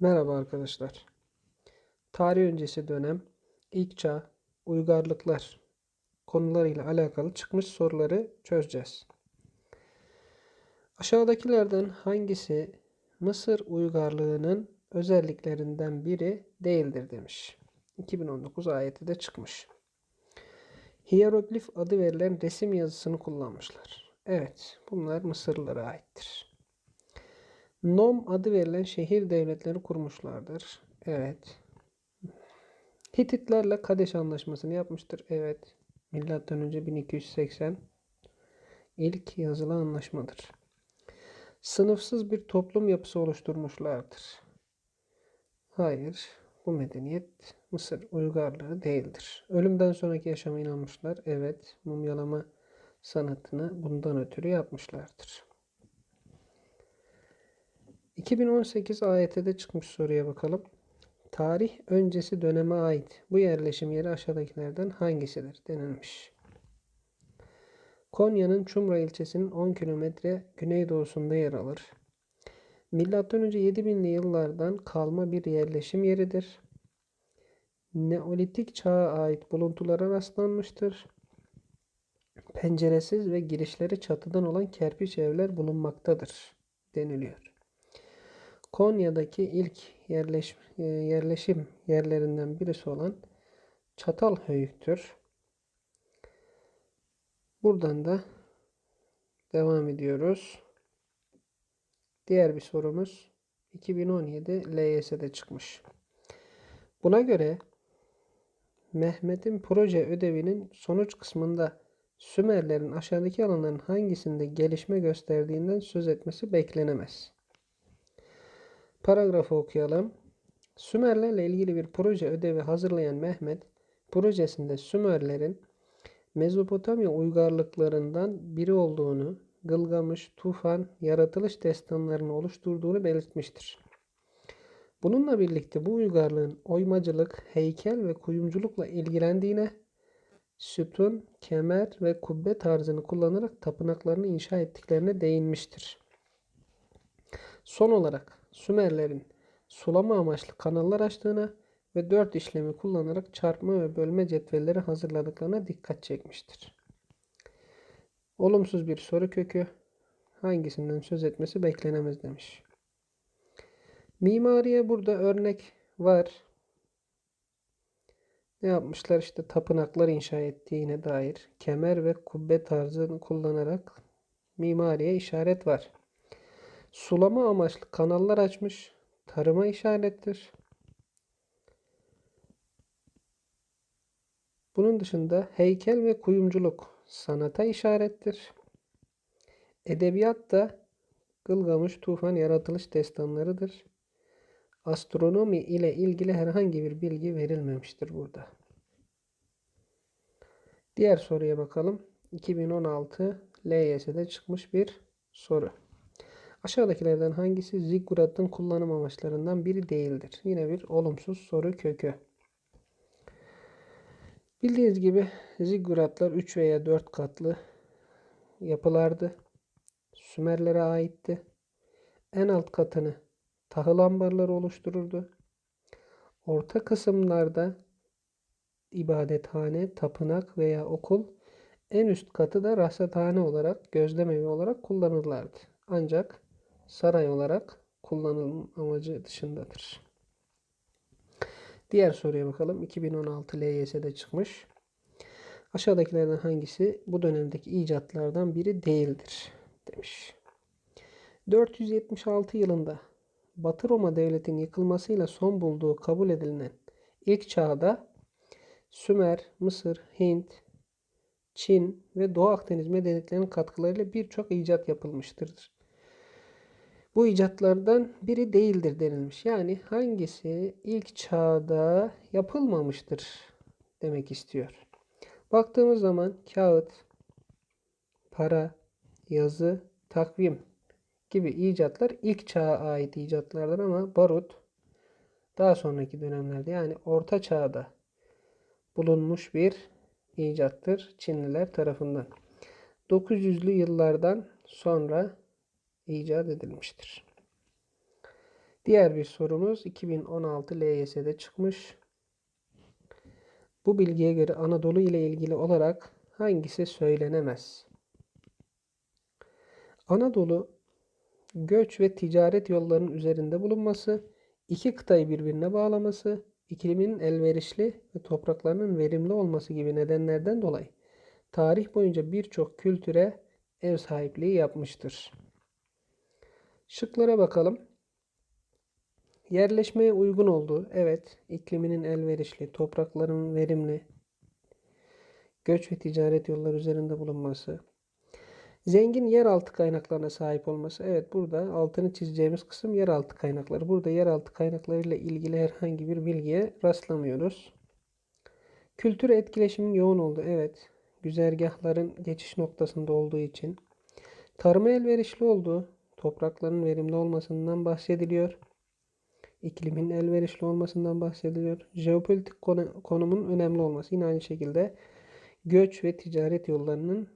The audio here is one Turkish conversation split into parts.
Merhaba arkadaşlar. Tarih öncesi dönem, ilk çağ, uygarlıklar konularıyla alakalı çıkmış soruları çözeceğiz. Aşağıdakilerden hangisi Mısır uygarlığının özelliklerinden biri değildir demiş. 2019 ayeti de çıkmış. Hieroglif adı verilen resim yazısını kullanmışlar. Evet, bunlar Mısırlılara aittir. Nom adı verilen şehir devletleri kurmuşlardır. Evet. Hititlerle Kadeş Anlaşması'nı yapmıştır. Evet. Milattan önce 1280 ilk yazılı anlaşmadır. Sınıfsız bir toplum yapısı oluşturmuşlardır. Hayır. Bu medeniyet Mısır uygarlığı değildir. Ölümden sonraki yaşama inanmışlar. Evet. Mumyalama sanatını bundan ötürü yapmışlardır. 2018 AYT'de çıkmış soruya bakalım. Tarih öncesi döneme ait bu yerleşim yeri aşağıdakilerden hangisidir denilmiş. Konya'nın Çumra ilçesinin 10 kilometre güneydoğusunda yer alır. Milattan önce 7000'li yıllardan kalma bir yerleşim yeridir. Neolitik çağa ait buluntulara rastlanmıştır. Penceresiz ve girişleri çatıdan olan kerpiç evler bulunmaktadır deniliyor. Konya'daki ilk yerleş, e, yerleşim yerlerinden birisi olan Çatalhöyük'tür. Buradan da devam ediyoruz. Diğer bir sorumuz 2017 LYS'de çıkmış. Buna göre Mehmet'in proje ödevinin sonuç kısmında Sümerlerin aşağıdaki alanların hangisinde gelişme gösterdiğinden söz etmesi beklenemez. Paragrafı okuyalım. Sümerlerle ilgili bir proje ödevi hazırlayan Mehmet, projesinde Sümerlerin Mezopotamya uygarlıklarından biri olduğunu, Gılgamış, Tufan, yaratılış destanlarını oluşturduğunu belirtmiştir. Bununla birlikte bu uygarlığın oymacılık, heykel ve kuyumculukla ilgilendiğine, sütun, kemer ve kubbe tarzını kullanarak tapınaklarını inşa ettiklerine değinmiştir. Son olarak Sümerlerin sulama amaçlı kanallar açtığına ve dört işlemi kullanarak çarpma ve bölme cetvelleri hazırladıklarına dikkat çekmiştir. Olumsuz bir soru kökü hangisinden söz etmesi beklenemez demiş. Mimariye burada örnek var. Ne yapmışlar işte tapınaklar inşa ettiğine dair kemer ve kubbe tarzını kullanarak mimariye işaret var. Sulama amaçlı kanallar açmış. Tarıma işarettir. Bunun dışında heykel ve kuyumculuk sanata işarettir. Edebiyat da Gılgamış Tufan yaratılış destanlarıdır. Astronomi ile ilgili herhangi bir bilgi verilmemiştir burada. Diğer soruya bakalım. 2016 LYS'de çıkmış bir soru. Aşağıdakilerden hangisi zigguratın kullanım amaçlarından biri değildir? Yine bir olumsuz soru kökü. Bildiğiniz gibi zigguratlar 3 veya 4 katlı yapılardı. Sümerlere aitti. En alt katını tahıl ambarları oluştururdu. Orta kısımlarda ibadethane, tapınak veya okul, en üst katı da rasathane olarak, gözlemevi olarak kullanırlardı. Ancak saray olarak kullanılım amacı dışındadır. Diğer soruya bakalım. 2016 LYS'de çıkmış. Aşağıdakilerden hangisi bu dönemdeki icatlardan biri değildir demiş. 476 yılında Batı Roma Devleti'nin yıkılmasıyla son bulduğu kabul edilen ilk çağda Sümer, Mısır, Hint, Çin ve Doğu Akdeniz medeniyetlerinin katkılarıyla birçok icat yapılmıştır. Bu icatlardan biri değildir denilmiş. Yani hangisi ilk çağda yapılmamıştır demek istiyor. Baktığımız zaman kağıt, para, yazı, takvim gibi icatlar ilk çağa ait icatlardır ama barut daha sonraki dönemlerde yani orta çağda bulunmuş bir icattır Çinliler tarafından. 900'lü yıllardan sonra icat edilmiştir. Diğer bir sorumuz 2016 LYS'de çıkmış. Bu bilgiye göre Anadolu ile ilgili olarak hangisi söylenemez? Anadolu göç ve ticaret yollarının üzerinde bulunması, iki kıtayı birbirine bağlaması, ikliminin elverişli ve topraklarının verimli olması gibi nedenlerden dolayı tarih boyunca birçok kültüre ev sahipliği yapmıştır. Şıklara bakalım. Yerleşmeye uygun olduğu, evet, ikliminin elverişli, toprakların verimli, göç ve ticaret yolları üzerinde bulunması, zengin yeraltı kaynaklarına sahip olması. Evet, burada altını çizeceğimiz kısım yeraltı kaynakları. Burada yeraltı kaynaklarıyla ilgili herhangi bir bilgiye rastlamıyoruz. Kültür etkileşimin yoğun olduğu, evet, güzergahların geçiş noktasında olduğu için. Tarıma elverişli olduğu, toprakların verimli olmasından bahsediliyor iklimin elverişli olmasından bahsediliyor. Jeopolitik konumun önemli olması yine aynı şekilde göç ve ticaret yollarının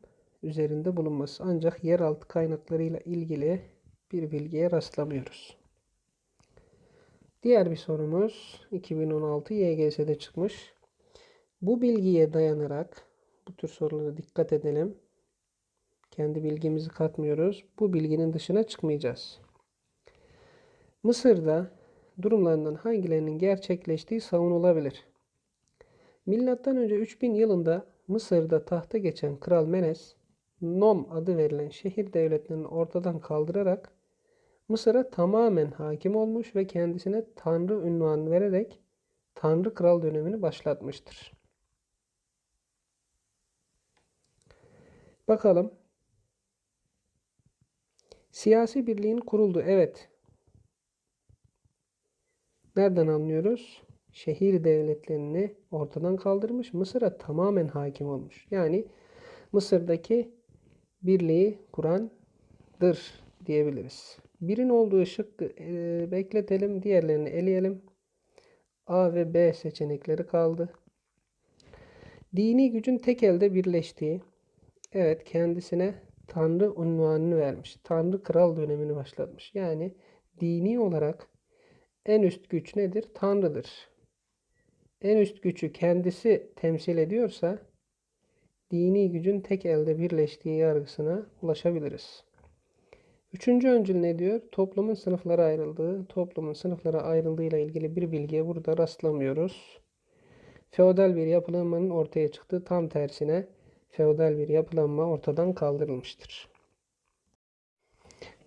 üzerinde bulunması. Ancak yeraltı kaynaklarıyla ilgili bir bilgiye rastlamıyoruz. Diğer bir sorumuz 2016 YGS'de çıkmış. Bu bilgiye dayanarak bu tür sorulara dikkat edelim. Kendi bilgimizi katmıyoruz. Bu bilginin dışına çıkmayacağız. Mısır'da durumlarından hangilerinin gerçekleştiği savunulabilir. Milattan önce 3000 yılında Mısır'da tahta geçen Kral Menes, Nom adı verilen şehir devletlerini ortadan kaldırarak Mısır'a tamamen hakim olmuş ve kendisine Tanrı ünvanı vererek Tanrı Kral dönemini başlatmıştır. Bakalım. Siyasi birliğin kuruldu. Evet. Nereden anlıyoruz? Şehir devletlerini ortadan kaldırmış, Mısır'a tamamen hakim olmuş. Yani Mısır'daki birliği kurandır diyebiliriz. Birin olduğu şıkkı e, bekletelim, diğerlerini eleyelim. A ve B seçenekleri kaldı. Dini gücün tek elde birleştiği, evet kendisine Tanrı unvanını vermiş. Tanrı kral dönemini başlatmış. Yani dini olarak en üst güç nedir? Tanrı'dır. En üst gücü kendisi temsil ediyorsa dini gücün tek elde birleştiği yargısına ulaşabiliriz. Üçüncü öncül ne diyor? Toplumun sınıflara ayrıldığı, toplumun sınıflara ayrıldığıyla ilgili bir bilgiye burada rastlamıyoruz. Feodal bir yapılanmanın ortaya çıktığı tam tersine feodal bir yapılanma ortadan kaldırılmıştır.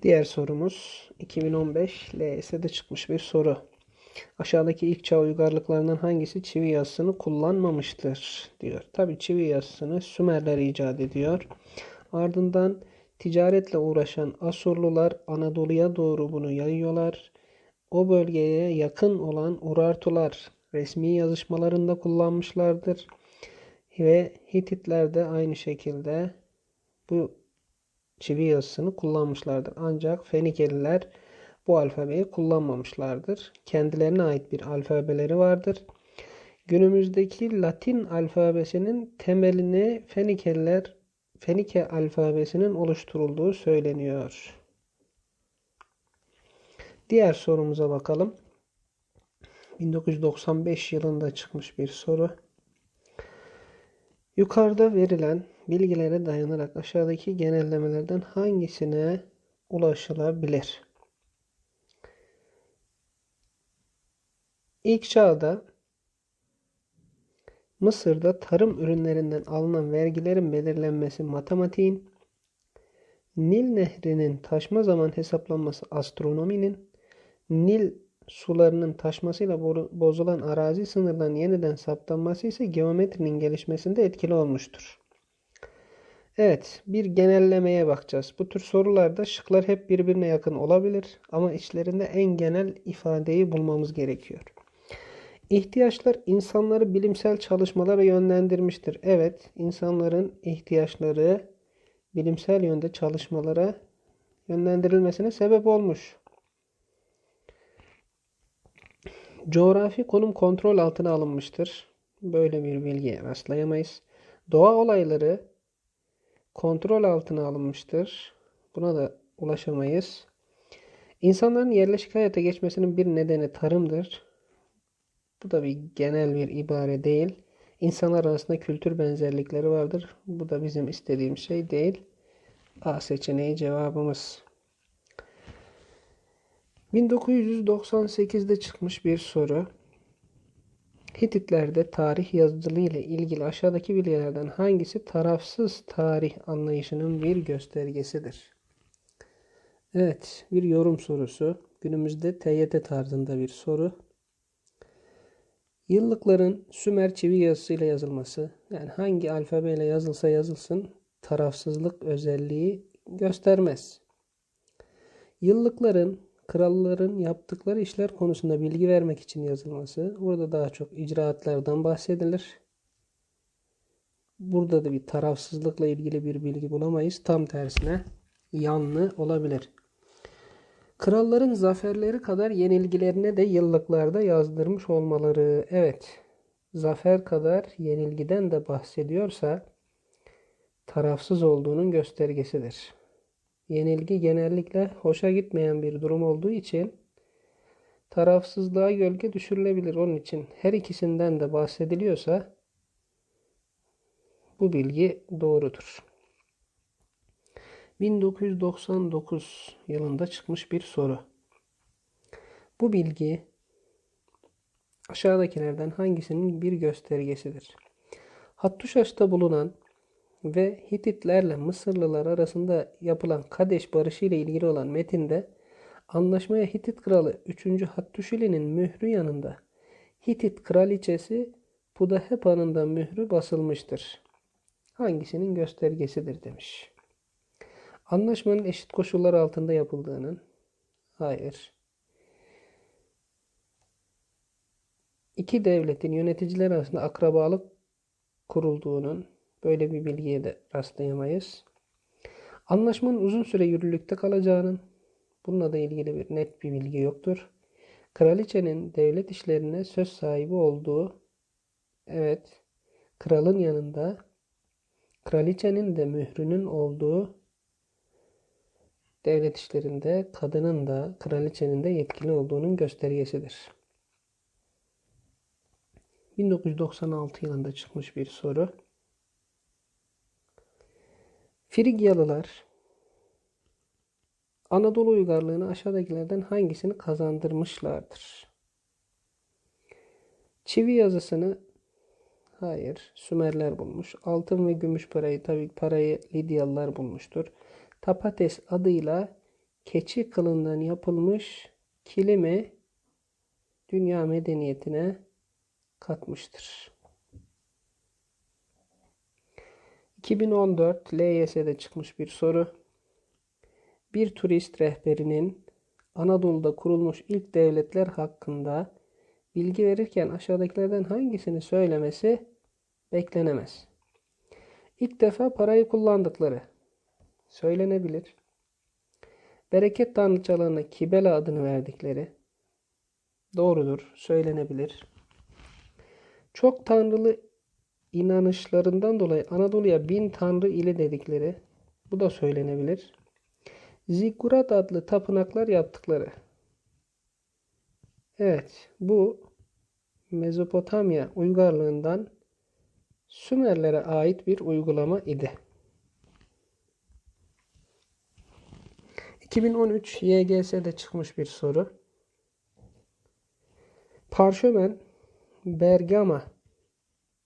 Diğer sorumuz 2015 LS'de çıkmış bir soru. Aşağıdaki ilk çağ uygarlıklarından hangisi çivi yazısını kullanmamıştır diyor. Tabi çivi yazısını Sümerler icat ediyor. Ardından ticaretle uğraşan Asurlular Anadolu'ya doğru bunu yayıyorlar. O bölgeye yakın olan Urartular resmi yazışmalarında kullanmışlardır. Ve Hititler de aynı şekilde bu çivi yazısını kullanmışlardır. Ancak Fenikeliler bu alfabeyi kullanmamışlardır. Kendilerine ait bir alfabeleri vardır. Günümüzdeki Latin alfabesinin temelini Fenikeliler Fenike alfabesinin oluşturulduğu söyleniyor. Diğer sorumuza bakalım. 1995 yılında çıkmış bir soru. Yukarıda verilen bilgilere dayanarak aşağıdaki genellemelerden hangisine ulaşılabilir? İlk çağda Mısır'da tarım ürünlerinden alınan vergilerin belirlenmesi matematiğin, Nil nehrinin taşma zaman hesaplanması astronominin, Nil sularının taşmasıyla bozulan arazi sınırlarının yeniden saptanması ise geometrinin gelişmesinde etkili olmuştur. Evet, bir genellemeye bakacağız. Bu tür sorularda şıklar hep birbirine yakın olabilir ama içlerinde en genel ifadeyi bulmamız gerekiyor. İhtiyaçlar insanları bilimsel çalışmalara yönlendirmiştir. Evet, insanların ihtiyaçları bilimsel yönde çalışmalara yönlendirilmesine sebep olmuş. Coğrafi konum kontrol altına alınmıştır. Böyle bir bilgiye rastlayamayız. Doğa olayları kontrol altına alınmıştır. Buna da ulaşamayız. İnsanların yerleşik hayata geçmesinin bir nedeni tarımdır. Bu da bir genel bir ibare değil. İnsanlar arasında kültür benzerlikleri vardır. Bu da bizim istediğimiz şey değil. A seçeneği cevabımız. 1998'de çıkmış bir soru. Hititlerde tarih yazıcılığı ile ilgili aşağıdaki bilgilerden hangisi tarafsız tarih anlayışının bir göstergesidir? Evet, bir yorum sorusu. Günümüzde TYT tarzında bir soru. Yıllıkların Sümer çivi yazısıyla yazılması, yani hangi alfabeyle yazılsa yazılsın tarafsızlık özelliği göstermez. Yıllıkların kralların yaptıkları işler konusunda bilgi vermek için yazılması. Burada daha çok icraatlardan bahsedilir. Burada da bir tarafsızlıkla ilgili bir bilgi bulamayız. Tam tersine yanlı olabilir. Kralların zaferleri kadar yenilgilerine de yıllıklarda yazdırmış olmaları. Evet, zafer kadar yenilgiden de bahsediyorsa tarafsız olduğunun göstergesidir. Yenilgi genellikle hoşa gitmeyen bir durum olduğu için tarafsızlığa gölge düşürülebilir. Onun için her ikisinden de bahsediliyorsa bu bilgi doğrudur. 1999 yılında çıkmış bir soru. Bu bilgi aşağıdakilerden hangisinin bir göstergesidir? Hattuşaş'ta bulunan ve Hititlerle Mısırlılar arasında yapılan Kadeş Barışı ile ilgili olan metinde anlaşmaya Hitit kralı 3. Hattuşili'nin mührü yanında Hitit kraliçesi Pudahepa'nın da mührü basılmıştır. Hangisinin göstergesidir demiş. Anlaşmanın eşit koşullar altında yapıldığının hayır. İki devletin yöneticiler arasında akrabalık kurulduğunun Böyle bir bilgiye de rastlayamayız. Anlaşmanın uzun süre yürürlükte kalacağının bununla da ilgili bir net bir bilgi yoktur. Kraliçenin devlet işlerine söz sahibi olduğu evet kralın yanında kraliçenin de mührünün olduğu devlet işlerinde kadının da kraliçenin de yetkili olduğunun göstergesidir. 1996 yılında çıkmış bir soru. Frigyalılar Anadolu uygarlığını aşağıdakilerden hangisini kazandırmışlardır? Çivi yazısını hayır Sümerler bulmuş. Altın ve gümüş parayı tabii parayı Lidyalılar bulmuştur. Tapates adıyla keçi kılından yapılmış kilimi dünya medeniyetine katmıştır. 2014 LYS'de çıkmış bir soru. Bir turist rehberinin Anadolu'da kurulmuş ilk devletler hakkında bilgi verirken aşağıdakilerden hangisini söylemesi beklenemez. İlk defa parayı kullandıkları söylenebilir. Bereket tanrıçalarına Kibela adını verdikleri doğrudur, söylenebilir. Çok tanrılı inanışlarından dolayı Anadolu'ya bin tanrı ili dedikleri bu da söylenebilir. Zikkurat adlı tapınaklar yaptıkları. Evet bu Mezopotamya uygarlığından Sümerlere ait bir uygulama idi. 2013 YGS'de çıkmış bir soru. Parşömen Bergama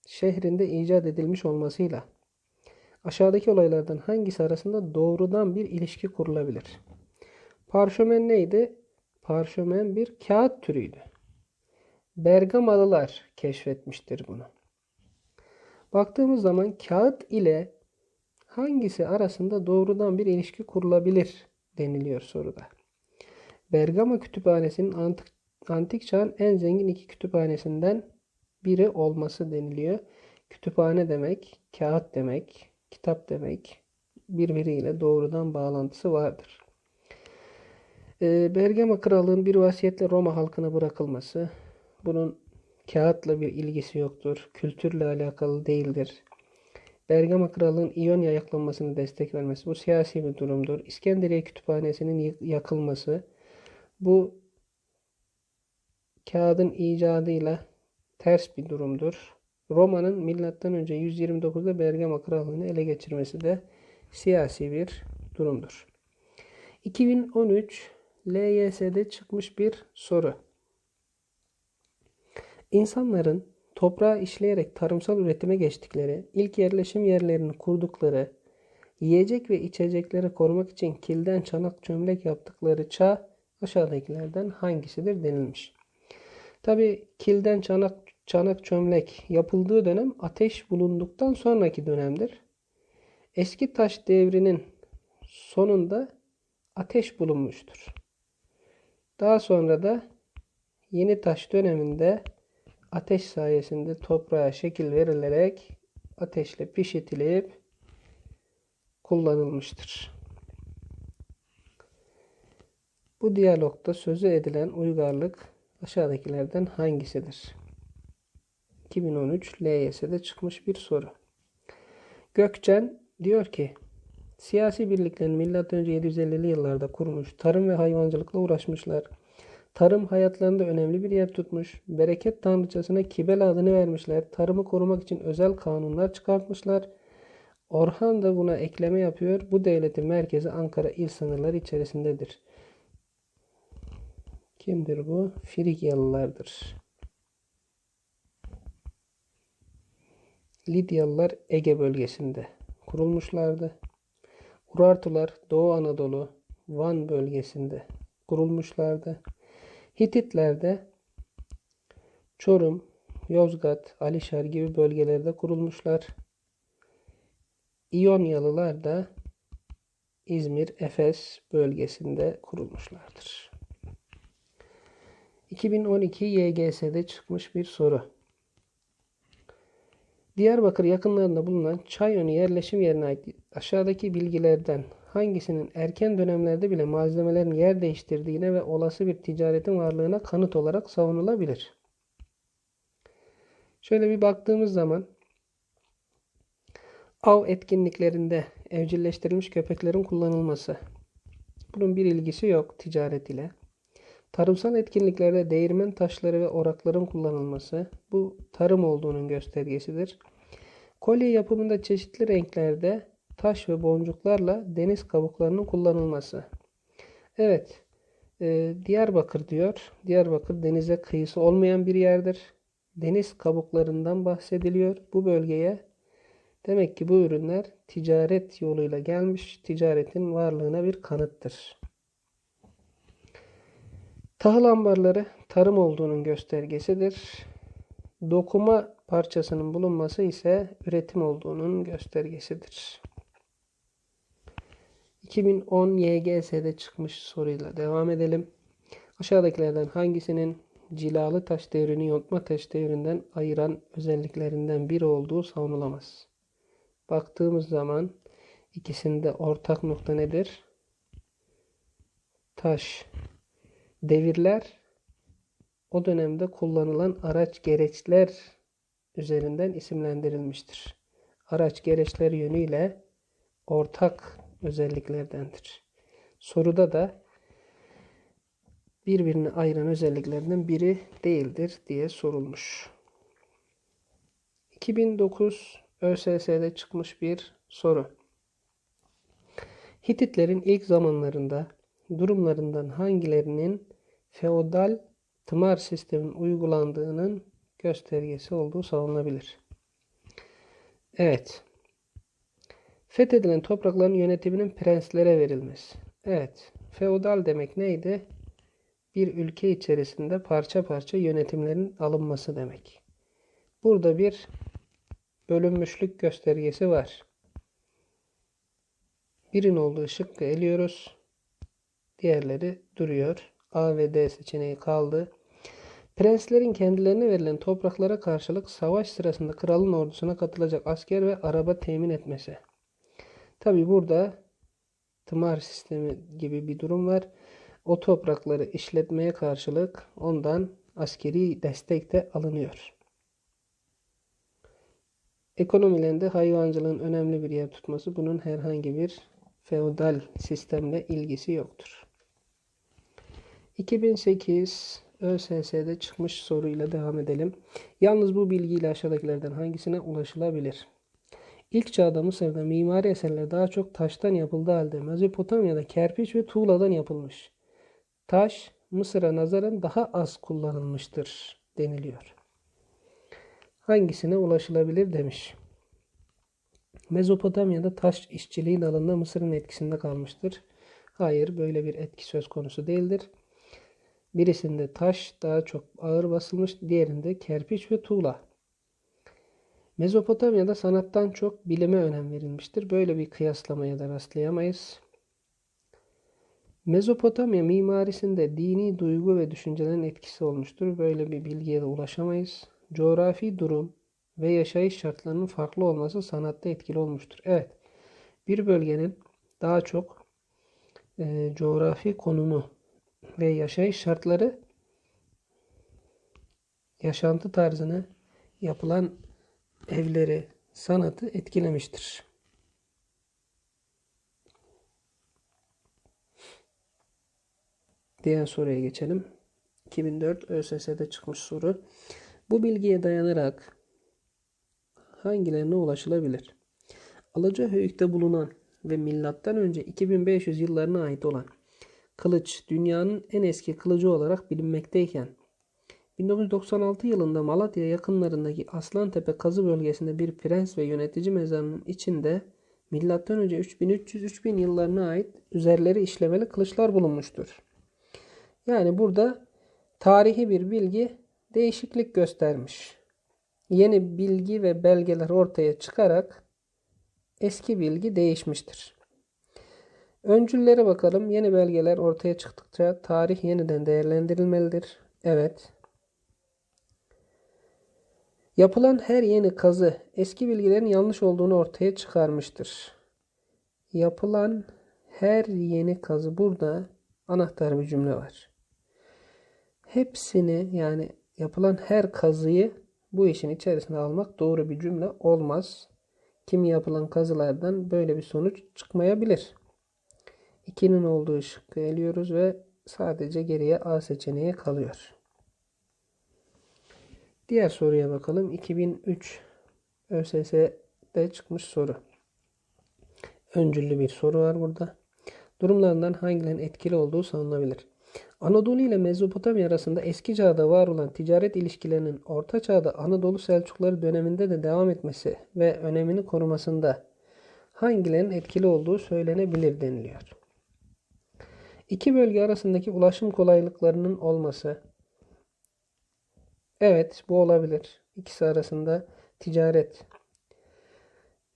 şehrinde icat edilmiş olmasıyla aşağıdaki olaylardan hangisi arasında doğrudan bir ilişki kurulabilir? Parşömen neydi? Parşömen bir kağıt türüydü. Bergamalılar keşfetmiştir bunu. Baktığımız zaman kağıt ile hangisi arasında doğrudan bir ilişki kurulabilir deniliyor soruda. Bergama Kütüphanesi'nin antik, antik çağın en zengin iki kütüphanesinden biri olması deniliyor. Kütüphane demek, kağıt demek, kitap demek birbiriyle doğrudan bağlantısı vardır. Ee, Bergama Krallığı'nın bir vasiyetle Roma halkına bırakılması, bunun kağıtla bir ilgisi yoktur, kültürle alakalı değildir. Bergama Krallığı'nın İonya yaklanmasını destek vermesi, bu siyasi bir durumdur. İskenderiye Kütüphanesi'nin yakılması, Bu kağıdın icadıyla ters bir durumdur. Roma'nın milattan önce 129'da Bergama krallığını ele geçirmesi de siyasi bir durumdur. 2013 LYS'de çıkmış bir soru. İnsanların toprağı işleyerek tarımsal üretime geçtikleri, ilk yerleşim yerlerini kurdukları, yiyecek ve içecekleri korumak için kilden çanak çömlek yaptıkları çağ aşağıdakilerden hangisidir denilmiş. Tabi kilden çanak, çanak çömlek yapıldığı dönem ateş bulunduktan sonraki dönemdir. Eski taş devrinin sonunda ateş bulunmuştur. Daha sonra da yeni taş döneminde ateş sayesinde toprağa şekil verilerek ateşle pişitilip kullanılmıştır. Bu diyalogda sözü edilen uygarlık aşağıdakilerden hangisidir? 2013 LYS'de çıkmış bir soru. Gökçen diyor ki siyasi birliklerin önce 750'li yıllarda kurmuş, tarım ve hayvancılıkla uğraşmışlar. Tarım hayatlarında önemli bir yer tutmuş. Bereket tanrıçasına Kibel adını vermişler. Tarımı korumak için özel kanunlar çıkartmışlar. Orhan da buna ekleme yapıyor. Bu devletin merkezi Ankara il sınırları içerisindedir. Kimdir bu? Frigyalılardır. Lidyalılar Ege bölgesinde kurulmuşlardı. Urartular Doğu Anadolu, Van bölgesinde kurulmuşlardı. Hititler de Çorum, Yozgat, Alişar gibi bölgelerde kurulmuşlar. İyonyalılar da İzmir, Efes bölgesinde kurulmuşlardır. 2012 YGS'de çıkmış bir soru. Diyarbakır yakınlarında bulunan Çayönü yerleşim yerine ait aşağıdaki bilgilerden hangisinin erken dönemlerde bile malzemelerin yer değiştirdiğine ve olası bir ticaretin varlığına kanıt olarak savunulabilir? Şöyle bir baktığımız zaman av etkinliklerinde evcilleştirilmiş köpeklerin kullanılması. Bunun bir ilgisi yok ticaret ile. Tarımsal etkinliklerde değirmen taşları ve orakların kullanılması bu tarım olduğunun göstergesidir. Kolye yapımında çeşitli renklerde taş ve boncuklarla deniz kabuklarının kullanılması. Evet, e, Diyarbakır diyor. Diyarbakır denize kıyısı olmayan bir yerdir. Deniz kabuklarından bahsediliyor. Bu bölgeye demek ki bu ürünler ticaret yoluyla gelmiş, ticaretin varlığına bir kanıttır. Tahıl ambarları tarım olduğunun göstergesidir. Dokuma parçasının bulunması ise üretim olduğunun göstergesidir. 2010 YGS'de çıkmış soruyla devam edelim. Aşağıdakilerden hangisinin cilalı taş devrini yontma taş devrinden ayıran özelliklerinden biri olduğu savunulamaz. Baktığımız zaman ikisinde ortak nokta nedir? Taş devirler o dönemde kullanılan araç gereçler üzerinden isimlendirilmiştir. Araç gereçler yönüyle ortak özelliklerdendir. Soruda da birbirini ayıran özelliklerden biri değildir diye sorulmuş. 2009 ÖSS'de çıkmış bir soru. Hititlerin ilk zamanlarında durumlarından hangilerinin feodal tımar sistemin uygulandığının göstergesi olduğu savunulabilir. Evet. Fethedilen toprakların yönetiminin prenslere verilmesi. Evet. Feodal demek neydi? Bir ülke içerisinde parça parça yönetimlerin alınması demek. Burada bir bölünmüşlük göstergesi var. Birin olduğu şıkkı eliyoruz. Diğerleri duruyor. A ve D seçeneği kaldı. Prenslerin kendilerine verilen topraklara karşılık savaş sırasında kralın ordusuna katılacak asker ve araba temin etmesi. Tabi burada tımar sistemi gibi bir durum var. O toprakları işletmeye karşılık ondan askeri destek de alınıyor. Ekonomilerinde hayvancılığın önemli bir yer tutması bunun herhangi bir feodal sistemle ilgisi yoktur. 2008 ÖSS'de çıkmış soruyla devam edelim. Yalnız bu bilgiyle aşağıdakilerden hangisine ulaşılabilir? İlk çağda Mısır'da mimari eserler daha çok taştan yapıldığı halde Mezopotamya'da kerpiç ve tuğladan yapılmış. Taş Mısır'a nazaran daha az kullanılmıştır deniliyor. Hangisine ulaşılabilir demiş. Mezopotamya'da taş işçiliği dalında Mısır'ın etkisinde kalmıştır. Hayır, böyle bir etki söz konusu değildir. Birisinde taş daha çok ağır basılmış, diğerinde kerpiç ve tuğla. Mezopotamya'da sanattan çok bilime önem verilmiştir. Böyle bir kıyaslamaya da rastlayamayız. Mezopotamya mimarisinde dini duygu ve düşüncelerin etkisi olmuştur. Böyle bir bilgiye de ulaşamayız. Coğrafi durum ve yaşayış şartlarının farklı olması sanatta etkili olmuştur. Evet, bir bölgenin daha çok e, coğrafi konumu ve yaşayış şartları yaşantı tarzını, yapılan evleri, sanatı etkilemiştir. Diğer soruya geçelim. 2004 ÖSS'de çıkmış soru. Bu bilgiye dayanarak hangilerine ulaşılabilir? Alacahöyük'te bulunan ve milattan önce 2500 yıllarına ait olan kılıç dünyanın en eski kılıcı olarak bilinmekteyken 1996 yılında Malatya yakınlarındaki Aslantepe kazı bölgesinde bir prens ve yönetici mezarının içinde M.Ö. 3300-3000 yıllarına ait üzerleri işlemeli kılıçlar bulunmuştur. Yani burada tarihi bir bilgi değişiklik göstermiş. Yeni bilgi ve belgeler ortaya çıkarak eski bilgi değişmiştir. Öncüllere bakalım. Yeni belgeler ortaya çıktıkça tarih yeniden değerlendirilmelidir. Evet. Yapılan her yeni kazı eski bilgilerin yanlış olduğunu ortaya çıkarmıştır. Yapılan her yeni kazı burada anahtar bir cümle var. Hepsini yani yapılan her kazıyı bu işin içerisine almak doğru bir cümle olmaz. Kimi yapılan kazılardan böyle bir sonuç çıkmayabilir. 2'nin olduğu şıkkı eliyoruz ve sadece geriye A seçeneği kalıyor. Diğer soruya bakalım. 2003 ÖSS'de çıkmış soru. Öncüllü bir soru var burada. Durumlarından hangilerinin etkili olduğu sanılabilir. Anadolu ile Mezopotamya arasında eski çağda var olan ticaret ilişkilerinin Orta Çağ'da Anadolu Selçukları döneminde de devam etmesi ve önemini korumasında hangilerinin etkili olduğu söylenebilir deniliyor. İki bölge arasındaki ulaşım kolaylıklarının olması. Evet, bu olabilir. İkisi arasında ticaret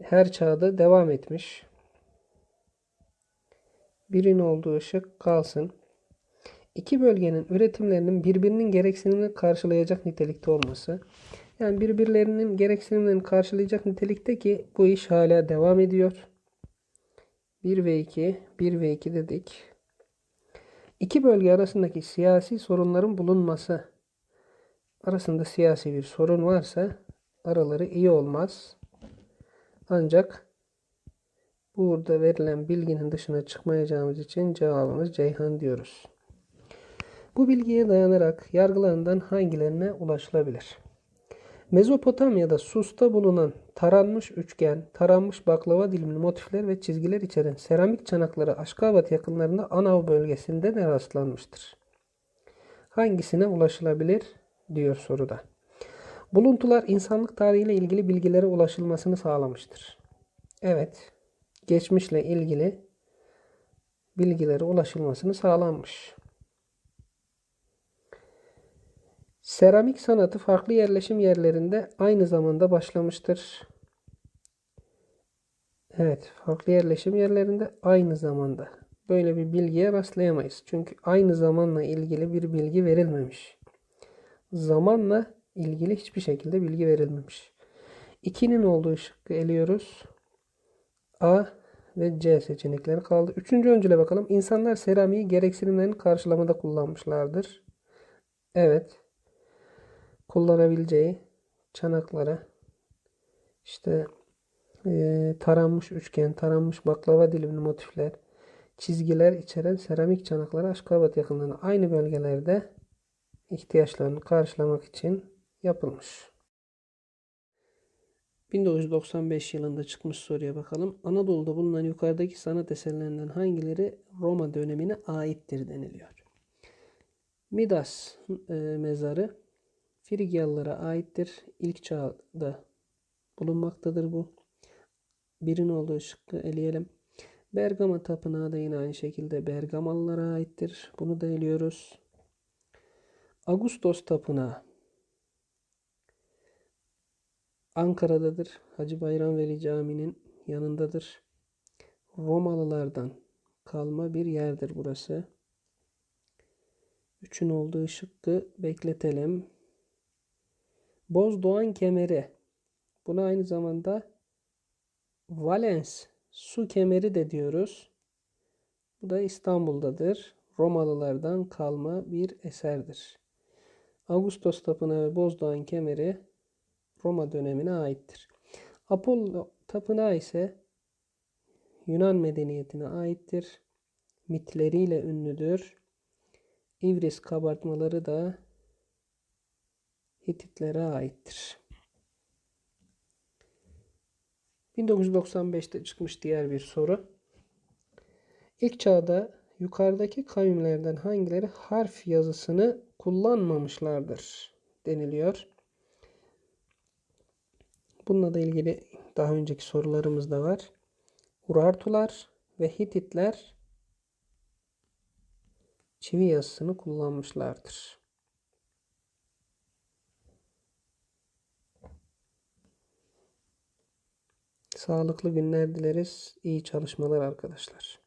her çağda devam etmiş. Birin olduğu şık kalsın. İki bölgenin üretimlerinin birbirinin gereksinimini karşılayacak nitelikte olması. Yani birbirlerinin gereksinimlerini karşılayacak nitelikte ki bu iş hala devam ediyor. 1 ve 2, 1 ve 2 dedik. İki bölge arasındaki siyasi sorunların bulunması arasında siyasi bir sorun varsa araları iyi olmaz. Ancak burada verilen bilginin dışına çıkmayacağımız için cevabımız Ceyhan diyoruz. Bu bilgiye dayanarak yargılarından hangilerine ulaşılabilir? Mezopotamya'da Sus'ta bulunan taranmış üçgen, taranmış baklava dilimli motifler ve çizgiler içeren seramik çanakları Aşkabat yakınlarında Anav bölgesinde de rastlanmıştır. Hangisine ulaşılabilir diyor soruda. Buluntular insanlık tarihiyle ilgili bilgilere ulaşılmasını sağlamıştır. Evet, geçmişle ilgili bilgilere ulaşılmasını sağlanmış. Seramik sanatı farklı yerleşim yerlerinde aynı zamanda başlamıştır. Evet, farklı yerleşim yerlerinde aynı zamanda. Böyle bir bilgiye rastlayamayız. Çünkü aynı zamanla ilgili bir bilgi verilmemiş. Zamanla ilgili hiçbir şekilde bilgi verilmemiş. 2'nin olduğu şıkkı eliyoruz. A ve C seçenekleri kaldı. Üçüncü öncüle bakalım. İnsanlar seramiği gereksinimlerini karşılamada kullanmışlardır. Evet kullanabileceği çanaklara işte e, taranmış üçgen, taranmış baklava dilimli motifler, çizgiler içeren seramik çanakları Aşkabat yakınlarında aynı bölgelerde ihtiyaçlarını karşılamak için yapılmış. 1995 yılında çıkmış soruya bakalım. Anadolu'da bulunan yukarıdaki sanat eserlerinden hangileri Roma dönemine aittir deniliyor. Midas e, mezarı Frigyalılara aittir. İlk çağda bulunmaktadır bu. Birin olduğu şıkkı eleyelim. Bergama Tapınağı da yine aynı şekilde Bergamalılara aittir. Bunu da eliyoruz. Ağustos Tapınağı Ankara'dadır. Hacı Bayram Veli Camii'nin yanındadır. Romalılardan kalma bir yerdir burası. Üçün olduğu şıkkı bekletelim. Bozdoğan kemeri. Buna aynı zamanda Valens su kemeri de diyoruz. Bu da İstanbul'dadır. Romalılardan kalma bir eserdir. Ağustos Tapınağı ve Bozdoğan kemeri Roma dönemine aittir. Apollo Tapınağı ise Yunan medeniyetine aittir. Mitleriyle ünlüdür. İvris kabartmaları da Hititlere aittir. 1995'te çıkmış diğer bir soru. İlk çağda yukarıdaki kavimlerden hangileri harf yazısını kullanmamışlardır deniliyor. Bununla da ilgili daha önceki sorularımız da var. Urartular ve Hititler çivi yazısını kullanmışlardır. Sağlıklı günler dileriz. İyi çalışmalar arkadaşlar.